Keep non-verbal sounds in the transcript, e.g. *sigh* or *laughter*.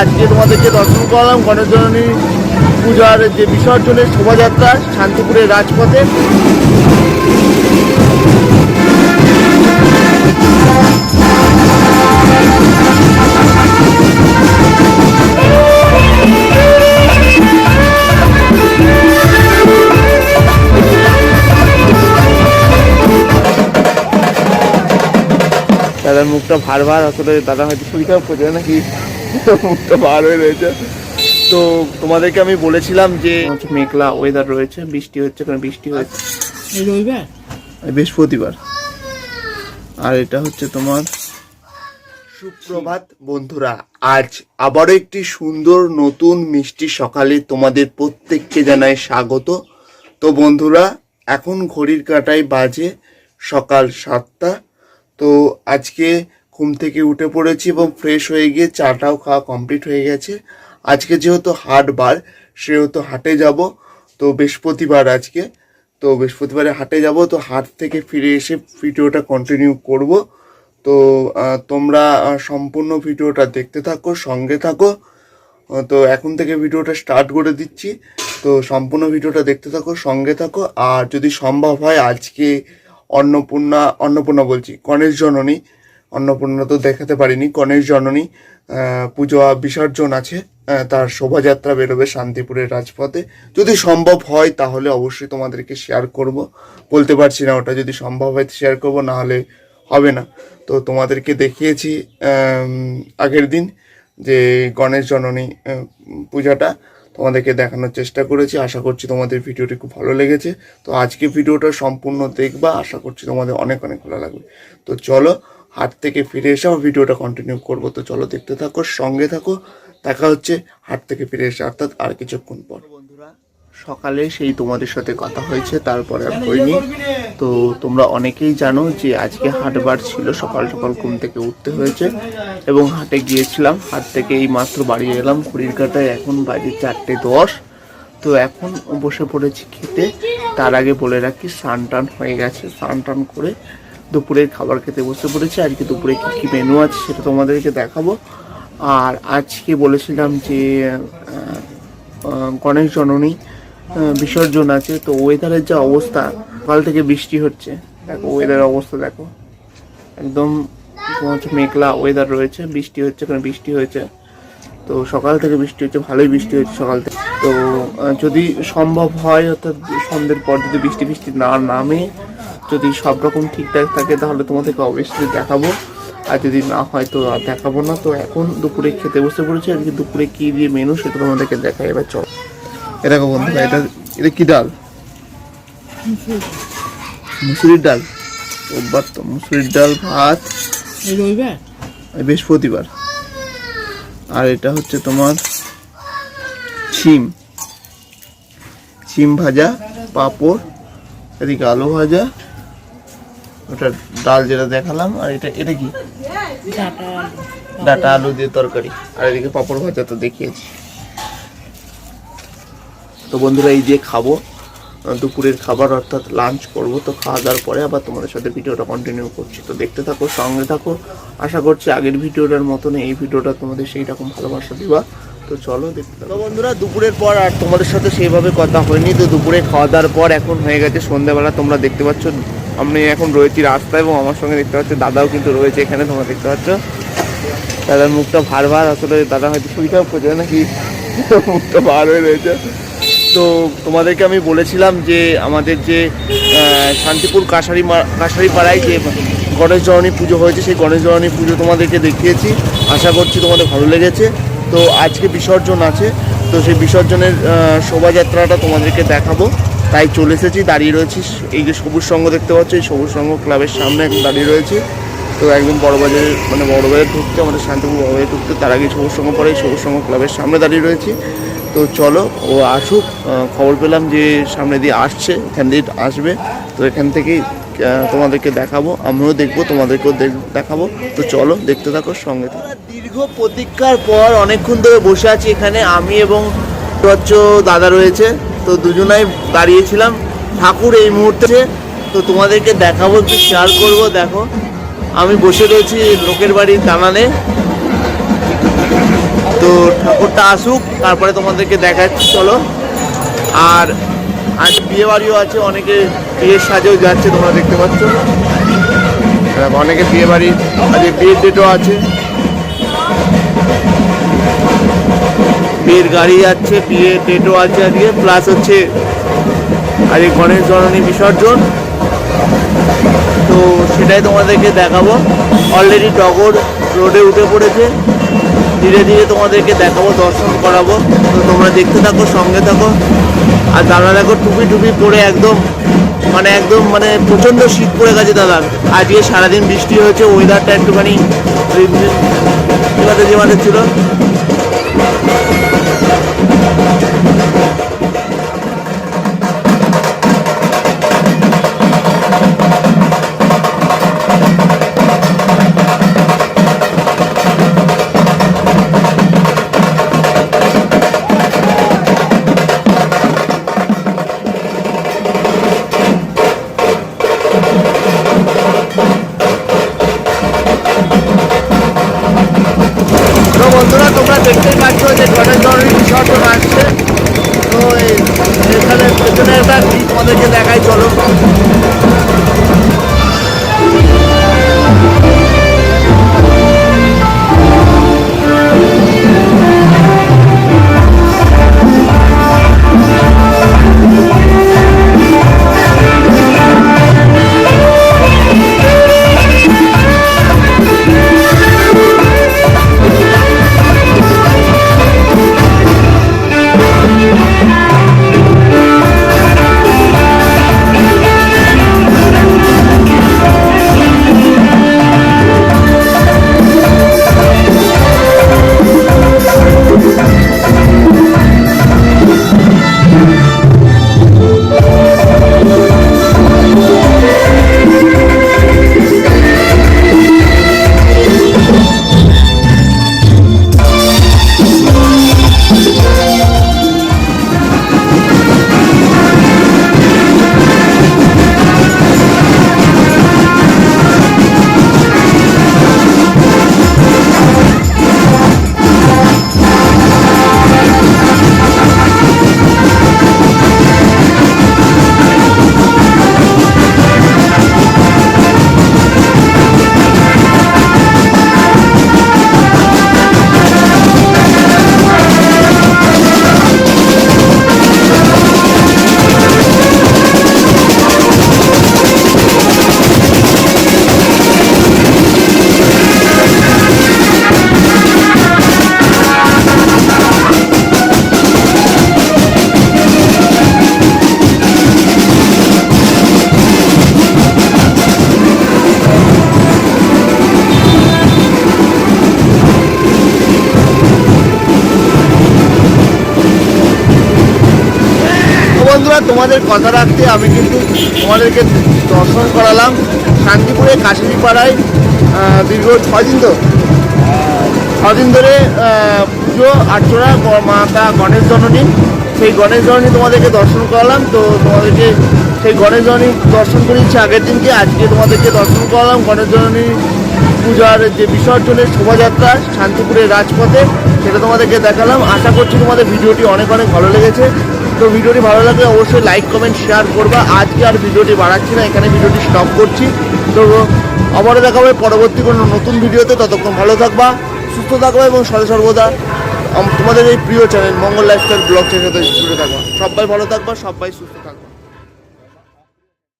আজকে তোমাদেরকে দর্শন করলাম গণেশ জননী পূজার যে বিসর্জনের শোভাযাত্রা শান্তিপুরের রাজপথে। দাদার মুখটা ভার ভার, আসলে দাদা হয়তো শরীর খারাপ করছে নাকি? মুখটা ভার হয়ে রয়েছে। তো তোমাদেরকে আমি বলেছিলাম যে হচ্ছে মেঘলা ওয়েদার রয়েছে বৃষ্টি হচ্ছে কারণ বৃষ্টি হয়েছে বৃহস্পতিবার। আর এটা হচ্ছে তোমার সুপ্রভাত বন্ধুরা আজ আবারও একটি সুন্দর নতুন মিষ্টি সকালে তোমাদের প্রত্যেককে জানাই স্বাগত। তো বন্ধুরা এখন ঘড়ির কাঁটায় বাজে সকাল সাতটা। তো আজকে ঘুম থেকে উঠে পড়েছি এবং ফ্রেশ হয়ে গিয়ে চাটাও খাওয়া কমপ্লিট হয়ে গেছে। আজকে যেহেতু হাট বার, সেহেতু হাটে যাব। তো বৃহস্পতিবার আজকে। তো বৃহস্পতিবারে হাটে যাব, তো হাট থেকে ফিরে এসে ভিডিওটা কন্টিনিউ করব। তো তোমরা সম্পূর্ণ ভিডিওটা দেখতে থাকো, সঙ্গে থাকো। তো এখন থেকে ভিডিওটা স্টার্ট করে দিচ্ছি। তো সম্পূর্ণ ভিডিওটা দেখতে থাকো, সঙ্গে থাকো। আর যদি সম্ভব হয়, আজকে অন্নপূর্ণা অন্নপূর্ণা বলছি, গণেশ জননী অন্নপূর্ণা তো দেখাতে পারিনি, গণেশ জননী পুজো বিসর্জন আছে তার শোভাযাত্রা বেরোবে শান্তিপুরের রাজপথে। যদি সম্ভব হয় তাহলে অবশ্যই তোমাদেরকে শেয়ার করব। বলতে পারছি না ওটা, যদি সম্ভব হয় শেয়ার করব, না হলে হবে না। তো তোমাদেরকে দেখিয়েছি আগের দিন যে গণেশ জননী পূজাটা, তোমাদেরকে দেখানোর চেষ্টা করেছি। আশা করছি তোমাদের ভিডিওটি খুব ভালো লেগেছে। তো আজকে ভিডিওটা সম্পূর্ণ দেখবা। আশা করছি তোমাদের অনেক অনেক ভালো লাগবে। তো চলো হাট থেকে ফিরে এসে আমার ভিডিওটা কন্টিনিউ করব। তো চলো দেখতে থাকো সঙ্গে থাকো। দেখা হচ্ছে হাট থেকে ফিরে এসে অর্থাৎ আর কিছুক্ষণ পর। বন্ধুরা সকালে সেই তোমাদের সাথে কথা হয়েছে তারপরে আর হয়নি। তো তোমরা অনেকেই জানো যে আজকে হাটবার ছিল সকাল সকাল ঘুম থেকে উঠতে হয়েছে এবং হাটে গিয়েছিলাম। হাট থেকে এই মাত্র বাড়ি এলাম ঘড়ির কাটায় এখন বাজে চারটে দশ। তো এখন বসে পড়েছি খেতে। তার আগে বলে রাখি স্নান টান হয়ে গেছে। স্নান টান করে দুপুরের খাবার খেতে বসে পড়েছি আজকে দুপুরে কী কী মেনু আছে সেটা তোমাদেরকে দেখাবো। আর আজকে বলেছিলাম যে গণেশ জননী বিসর্জন আছে। তো ওয়েদারের যা অবস্থা, সকাল থেকে বৃষ্টি হচ্ছে। দেখো ওয়েদারের অবস্থা দেখো। একদম হচ্ছে মেঘলা ওয়েদার রয়েছে। বৃষ্টি হচ্ছে কারণ বৃষ্টি হয়েছে। তো সকাল থেকে বৃষ্টি হচ্ছে, ভালোই বৃষ্টি হচ্ছে সকাল থেকে। তো যদি সম্ভব হয়, অর্থাৎ সন্ধ্যের পর যদি বৃষ্টি বৃষ্টি না নামে যদি সব রকম ঠিকঠাক থাকে তাহলে তোমাদেরকে অবশ্যই দেখাবো। আর যদি না হয় তো আর দেখাবো না। তো এখন দুপুরে খেতে বসে পড়েছি। আর কি দুপুরে কী দিয়ে মেনু সেটা তোমাদেরকে দেখাই। এবার চল। এটা বন্ধুরা এটা এটা কী ডাল? মুসুরির ডাল। রোববার তো মুসুরির ডাল ভাত। বৃহস্পতিবার। আর এটা হচ্ছে তোমার শিম। শিম ভাজা পাঁপড় এদিকে আলু ভাজা ওটা ডাল যেটা দেখালাম, আর এটা এটা কি? ডাটা আলু দিয়ে তরকারি। আর এদিকে পাঁপড় ভাজা তো দেখিয়েছি। তো বন্ধুরা, এই দিয়ে খাব। দুপুরের খাবার অর্থাৎ লাঞ্চ করব। তো খাওয়া দাওয়ার পরে আবার তোমাদের সাথে ভিডিওটা কন্টিনিউ করছি। তো দেখতে থাকো, সঙ্গে থাকো। আশা করছি আগের ভিডিওটার মতন এই ভিডিওটা তোমাদের সেই রকম ভালোবাসা দিবা। তো চলো দেখতে থাকো। বন্ধুরা, দুপুরের পর আর তোমাদের সাথে সেইভাবে কথা হয়নি। তো দুপুরে খাওয়া দাওয়ার পর এখন হয়ে গেছে সন্ধ্যাবেলা। তোমরা দেখতে পাচ্ছ আমি এখন রয়েছি রাস্তায় এবং আমার সঙ্গে দেখতে পাচ্ছ দাদাও কিন্তু রয়েছে এখানে, তোমরা দেখতে পাচ্ছ। দাদার মুখটা ভার ভার, আসলে দাদা হয়তো খারাপ করছে নাকি? *laughs* মুখটা ভার হয়ে রয়েছে। তো তোমাদেরকে আমি বলেছিলাম যে আমাদের যে শান্তিপুর কাছারি কাছারি পাড়ায় যে গণেশ জননী পুজো হয়েছে, সেই গণেশ জননী পুজো তোমাদেরকে দেখিয়েছি। আশা করছি তোমাদের ভালো লেগেছে। তো আজকে বিসর্জন আছে। তো সেই বিসর্জনের শোভাযাত্রাটা তোমাদেরকে দেখাবো। তাই চলে এসেছি, দাঁড়িয়ে রয়েছি। এই যে সবুজ সংঘ দেখতে পাচ্ছ, এই সবুজ সংঘ ক্লাবের সামনে এখন দাঁড়িয়ে রয়েছি। তো একদম বড় বাজারে মানে বড় বাজারে ঢুকতে, আমাদের শান্তিপুর বড় বাজারে ঢুকতে তার আগে সবুজ সংঘ পরে সবুজ সংঘ ক্লাবের সামনে দাঁড়িয়ে রয়েছি। তো চলো, ও আসুক খবর পেলাম যে সামনে দিয়ে আসছে এখান দিয়ে আসবে। তো এখান থেকেই তোমাদেরকে দেখাবো, আমিও দেখব, তোমাদেরকেও দেখ- দেখাবো। তো চলো, দেখতে থাকো সঙ্গে দীর্ঘ প্রতীক্ষার পর অনেকক্ষণ ধরে বসে আছি এখানে। আমি এবং দাদা রয়েছে। তো দুজনাই দাঁড়িয়েছিলাম। ঠাকুর এই মুহূর্তে তো তোমাদেরকে দেখাবো, একটু শেয়ার করব, দেখো। আমি বসে রয়েছি লোকের বাড়ির দালানে। তো ঠাকুরটা আসুক, তারপরে তোমাদেরকে দেখাচ্ছি, চলো। আর আজ বিয়ে বাড়িও আছে, অনেকে বিয়ের সাজেও যাচ্ছে, তোমরা দেখতে পাচ্ছ। অনেকে বিয়ে বাড়ি আজকে বিয়ের ডেটও আছে। বিয়ের গাড়ি যাচ্ছে বিয়ের ডেটও আছে আজকে প্লাস হচ্ছে আজকে গণেশ জননী বিসর্জন তো সেটাই তোমাদেরকে দেখাবো অলরেডি টগর রোডে উঠে পড়েছে ধীরে ধীরে তোমাদেরকে দেখাবো দর্শন করাবো তো তোমরা দেখতে থাকো সঙ্গে থাকো আর দাদা দেখো টুপি টুপি পরে একদম মানে একদম মানে প্রচণ্ড শীত পড়ে গেছে দাদা আজকে সারাদিন বৃষ্টি হয়েছে ওয়েদারটা একটুখানি মাঝে ছিল বন্ধুরা তোমাদের কথা রাখতে আমি কিন্তু তোমাদেরকে দর্শন করালাম শান্তিপুরে কাশিনী পাড়ায় আহ, দীর্ঘ ছয় দিন তো ছদিন ধরে পুজো আর্চনা মাতা গণেশ জননী। সেই গণেশ জননী তোমাদেরকে দর্শন করালাম। তো তোমাদেরকে সেই গণেশ জননী দর্শন করিয়েছি আগের দিনকে। আজকে তোমাদেরকে দর্শন করালাম গণেশ জননী পূজার যে বিসর্জনের শোভাযাত্রা শান্তিপুরের রাজপথে সেটা তোমাদেরকে দেখালাম। আশা করছি তোমাদের ভিডিওটি অনেক অনেক ভালো লেগেছে। তো ভিডিওটি ভালো লাগলে অবশ্যই লাইক কমেন্ট শেয়ার করবা। আজকে আর ভিডিওটি বাড়াচ্ছি না, এখানে ভিডিওটি স্টপ করছি। তো আবারও দেখা হবে পরবর্তী কোনো নতুন ভিডিওতে। ততক্ষণ ভালো থাকবা, সুস্থ থাকবা এবং সদা সর্বদা তোমাদের এই প্রিয় channel Mangal lifestyle blog channel জুড়ে থাকবা। সবাই ভালো থাকবা, সবাই সুস্থ থাকবা।